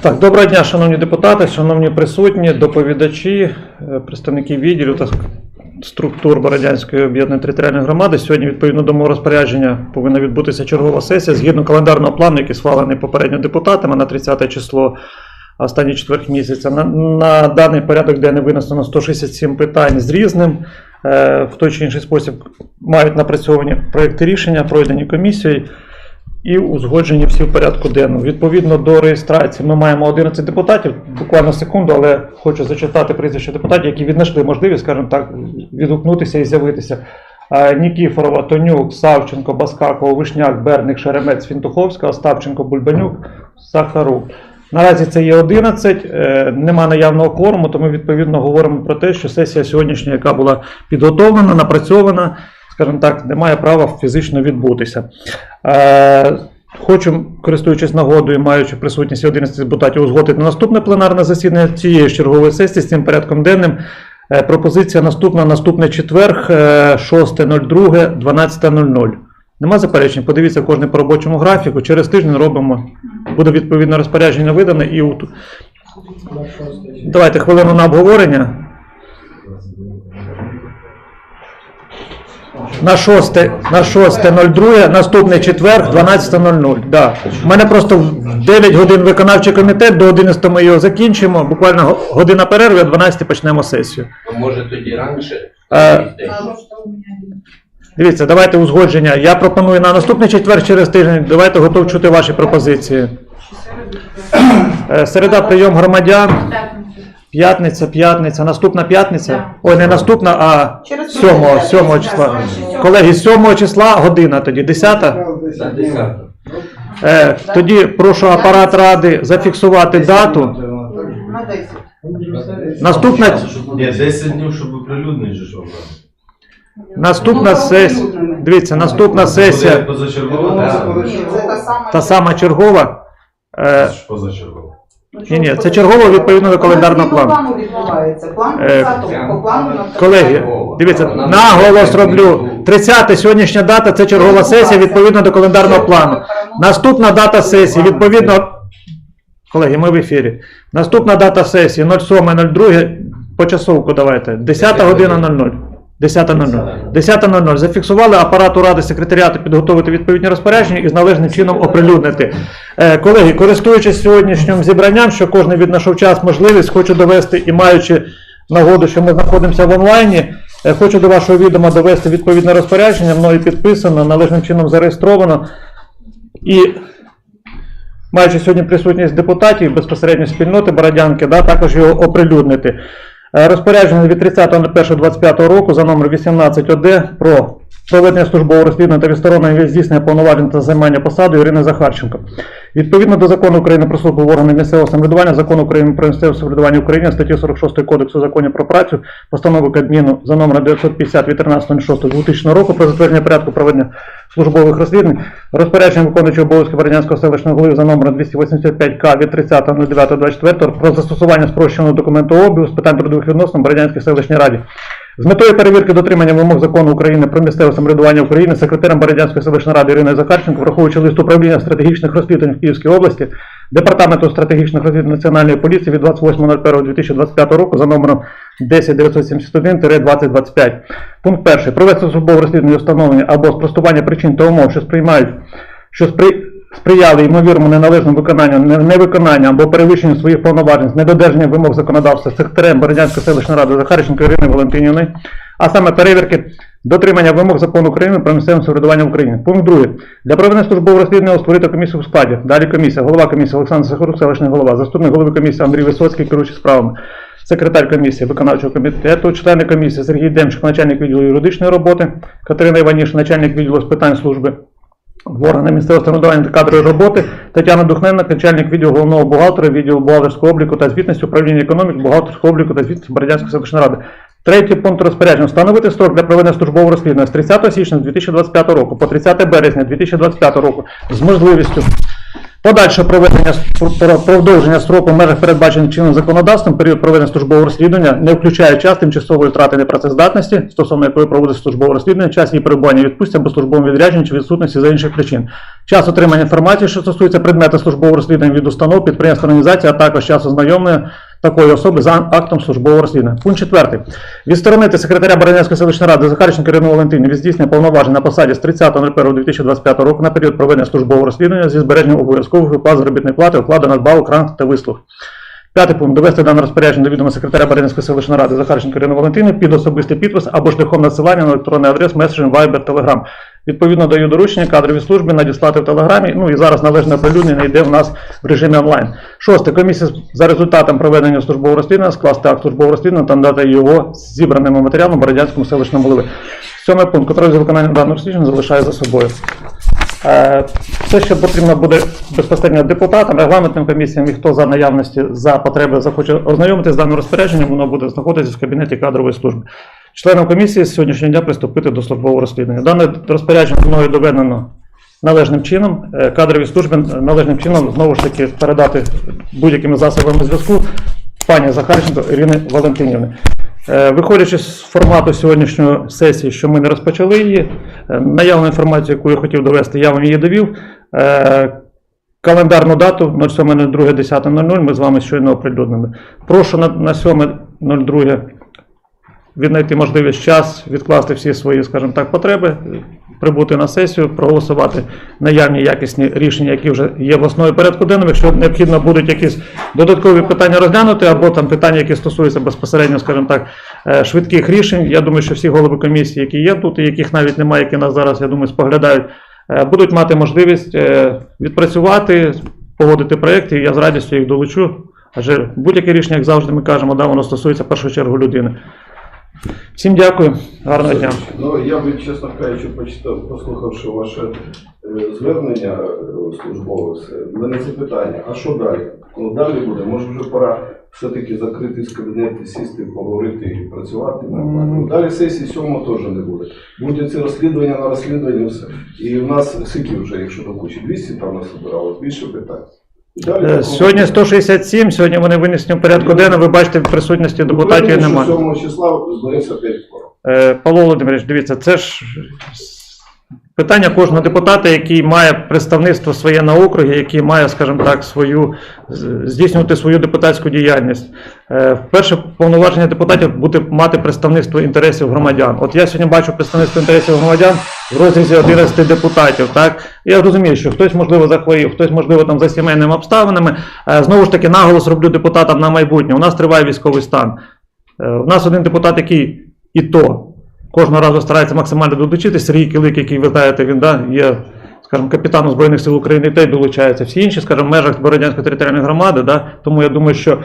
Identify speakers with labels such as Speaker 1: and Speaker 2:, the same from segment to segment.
Speaker 1: Так, доброго дня, шановні депутати, шановні присутні, доповідачі, е, представники відділів та структур Бородянської об'єднаної територіальної громади. Сьогодні, відповідно до мого розпорядження, повинна відбутися чергова сесія згідно календарного плану, який схвалений попередньо депутатами на 30 число. Останній четверг місяця на, на даний порядок денний винесено 167 питань з різним. Е, в той чи інший спосіб мають напрацьовані проекти рішення, пройдені комісією і узгоджені всі в порядку денному. Відповідно до реєстрації ми маємо 11 депутатів, буквально секунду, але хочу зачитати прізвища депутатів, які віднайшли можливість, скажімо так, відгукнутися і з'явитися. Нікіфорова, Тонюк, Савченко, Баскакова, Вишняк, Берник, Шеремець, Фінтуховська, Остапченко, Бульбанюк, Сахарук. Наразі це є 11, е, нема наявного кворуму, тому відповідно говоримо про те, що сесія сьогоднішня, яка була підготовлена, напрацьована, скажімо так, не має права фізично відбутися. Е, Хочу, користуючись нагодою, маючи присутність 11 депутатів, узгодити на наступне пленарне засідання цієї чергової сесії з цим порядком денним. Е, Пропозиція наступна, наступний четверг, е, 6.02, 12.00. Нема заперечень, подивіться кожен по робочому графіку. Через тиждень робимо, буде відповідне розпорядження видане і у- давайте хвилину на обговорення. На 6, на 6.02, наступний четверг, 12.00. Да. У мене просто в 9 годин виконавчий комітет, до 11 ми його закінчимо. Буквально го- година перерви, а 12 почнемо сесію.
Speaker 2: А може тоді раніше?
Speaker 1: Е, Дивіться, давайте узгодження. Я пропоную на наступний четвер через тиждень. Давайте готов чути ваші пропозиції. Е, Середа прийом громадян. П'ятниця, п'ятниця, наступна п'ятниця. Ой, не наступна, а
Speaker 3: Через
Speaker 1: 7,
Speaker 3: тиждень.
Speaker 1: 7 числа. Колеги, 7 числа година тоді, 10. Е, тоді прошу апарат ради зафіксувати дату.
Speaker 3: На 10.
Speaker 1: Наступна,
Speaker 4: Ні, 10 днів, щоб оприлюднити же, що
Speaker 1: наступна сесія. Дивіться, наступна сесія.
Speaker 4: Позачергова,
Speaker 3: Ні, це та сама.
Speaker 1: Та сама чергова. Е,
Speaker 4: позачергова.
Speaker 1: Ні, ні, це чергово відповідно до календарного плану.
Speaker 3: плану відбувається. План
Speaker 1: Е,
Speaker 3: 30 по плану на
Speaker 1: Колеги, дивіться, наголос роблю. 30 сьогоднішня дата це чергова сесія відповідно до календарного плану. Наступна дата сесії відповідно. Колеги, ми в ефірі. Наступна дата сесії 07.02. Почасовку давайте. 10 година 00. 10.00. 10.00. Зафіксували апарату ради секретаріату підготовити відповідні розпорядження і з належним чином оприлюднити. Е, колеги, користуючись сьогоднішнім зібранням, що кожен віднайшов час, можливість, хочу довести і маючи нагоду, що ми знаходимося в онлайні. е, Хочу до вашого відома довести відповідне розпорядження, мною підписано, належним чином зареєстровано. І маючи сьогодні присутність депутатів безпосередньо спільноти Бородянки, да, також його оприлюднити. Е, Розпорядження від 30.01.25 року за номер 18ОД про проведення службового розслідування та відсторонення здійснення повноважень та займання посади Ірини Захарченко. Відповідно до закону України про службу в органах місцевого самоврядування, закону України про місцеве самоврядування України, статті 46 Кодексу законів про працю, постанови Кабміну за номером 950 від 13.06.2000 року про затвердження порядку проведення службових розслідувань, розпорядження виконуючого обов'язки Бородянського селищного голови за номером 285К від 30.09.24 про застосування спрощеного документообігу з питань трудових відносин в Бородянській селищній раді. З метою перевірки дотримання вимог закону України про місцеве самоврядування України секретарем Бородянської селищної ради Іриною Захарченко, враховуючи лист управління стратегічних розслідувань в Київській області, Департаменту стратегічних розслідувань Національної поліції від 28.01.2025 року за номером 10971-2025. Пункт 1. Провести службове розслідування встановлення або спростування причин та умов, що сприймають, що спри... сприяли ймовірному неналежному виконанню, не- невиконанню або перевищенню своїх повноважень з недодержанням вимог законодавства секретарем Бородянської селищної ради Захарченко Ірини Валентинівни, а саме перевірки дотримання вимог закону України про місцеве самоврядування в Україні. Пункт 2. Для проведення службового розслідування створити комісію у складі. Далі комісія. Голова комісії Олександр Сахарук, селищний голова, заступник голови комісії Андрій Висоцький, керуючий справами. Секретар комісії виконавчого комітету, члени комісії Сергій Демчик, начальник відділу юридичної роботи, Катерина Іваніш, начальник відділу з питань служби в органах місцевого самоврядування та кадрової роботи, Тетяна Духненна, начальник відділу головного бухгалтера, відділу бухгалтерського обліку та звітності управління економіки, бухгалтерського обліку та звітності Бородянської селищної ради. Третій пункт розпорядження. Встановити строк для проведення службового розслідування з 30 січня 2025 року по 30 березня 2025 року з можливістю Подальше проведення продовження строку в межах передбачених чинним законодавством період проведення службового розслідування не включає час тимчасової втрати непрацездатності, стосовно якої проводиться службове розслідування, час її перебування відпустя або службовим відрядженням чи відсутності за інших причин. Час отримання інформації, що стосується предмету службового розслідування від установ, підприємств, організацій, а також час ознайомлення такої особи за актом службового розслідування. Пункт 4. Відсторонити секретаря Баранівської селищної ради Захарченко Ірину Валентинів від здійснення повноважень на посаді з 30.01.2025 року на період проведення службового розслідування зі збереженням обов'язкових виплат заробітної плати, укладу надбавок, ранг та вислуг. П'ятий пункт. Довести дане розпорядження до відома секретаря Баранівської селищної ради Захарченко Ірини Валентини під особистий підпис або шляхом надсилання на електронний адрес меседжем Viber Telegram. Відповідно даю доручення кадровій службі надіслати в телеграмі. Ну і зараз належне оприлюднення йде в нас в режимі онлайн. Шосте. Комісія за результатом проведення службового розслідування скласти акт службового розслідування та надати його з зібраними матеріалами Бородянському селищному голові. Сьомий пункт. Контроль за виконанням даного розслідування залишає за собою. Е, Все, що потрібно буде безпосередньо депутатам, регламентним комісіям і хто за наявності за потреби захоче ознайомитися з даним розпорядженням, воно буде знаходитися в кабінеті кадрової служби. Членам комісії з сьогоднішнього дня приступити до службового розслідування. Дане розпорядження мною доведено належним чином. Е, Кадровій службі належним чином знову ж таки передати будь-якими засобами зв'язку пані Захарченко Ірини Валентинівни. Е, Виходячи з формату сьогоднішньої сесії, що ми не розпочали її, е, наявну інформацію, яку я хотів довести, я вам її довів. Е, Календарну дату 07.02.10.00 ми з вами щойно оприлюднили. Прошу на, на 7.02 віднайти можливість час, відкласти всі свої, скажімо так, потреби, прибути на сесію, проголосувати наявні якісні рішення, які вже є в основі порядку денному. Якщо необхідно будуть якісь додаткові питання розглянути, або там питання, які стосуються безпосередньо, скажімо так, е, швидких рішень. Я думаю, що всі голови комісії, які є тут, і яких навіть немає, які нас зараз, я думаю, споглядають, е, будуть мати можливість е, відпрацювати, погодити проєкти, я з радістю їх долучу. Адже будь-яке рішення, як завжди ми кажемо, да, воно стосується першу чергу людини. Всім дякую, гарного дня.
Speaker 5: Ну, я би, чесно кажучи, почитав, послухавши ваше е, звернення е, службове, в мене запитання, а що далі? Ну, далі буде, може вже пора все-таки закрити з кабінету, сісти, поговорити і працювати. нормально. Далі сесії сьомого теж не буде. Будуть ці розслідування на розслідування, все. І в нас скільки вже, якщо до кучі, 200 там нас обирали, більше питань.
Speaker 1: Е, Сьогодні 167, сьогодні вони винесені в порядку денного. Ви бачите, в присутності депутатів немає.
Speaker 5: 7 числа збереться 5 скоро.
Speaker 1: Е, Павло Володимирович, дивіться, це ж питання кожного депутата, який має представництво своє на округі, який має, скажімо так, свою здійснювати свою депутатську діяльність. Е, Перше повноваження депутатів бути мати представництво інтересів громадян. От я сьогодні бачу представництво інтересів громадян в розрізі 11 депутатів. Так я розумію, що хтось можливо захворів, хтось можливо там за сімейними обставинами. Е, Знову ж таки, наголос роблю депутатам на майбутнє. У нас триває військовий стан. Е, У нас один депутат, який і то кожного разу старається максимально долучитись. Сергій Килик, який ви знаєте, він да, є, скажімо, капітаном Збройних сил України, і той долучається. Всі інші, скажімо, в межах Бородянської територіальної громади. Да, тому я думаю, що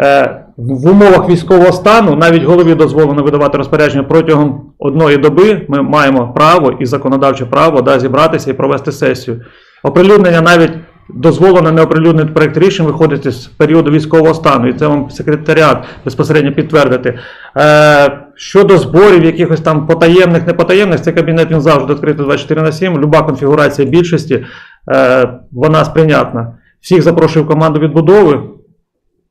Speaker 1: е, в умовах військового стану навіть голові дозволено видавати розпорядження протягом одної доби. Ми маємо право і законодавче право да, зібратися і провести сесію. Оприлюднення навіть дозволено не оприлюднити проєкт рішень виходить з періоду військового стану, і це вам секретаріат безпосередньо підтвердити. Е, щодо зборів, якихось там потаємних, непотаємних, цей кабінет він завжди відкритий 24 на 7. Люба конфігурація більшості, е, вона сприйнятна. Всіх запрошую в команду відбудови,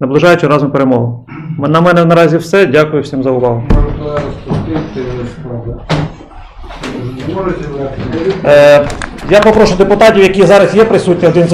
Speaker 1: наближаючи разом перемогу. На мене наразі все. Дякую всім за увагу. Е, я попрошу депутатів, які зараз є присутні, один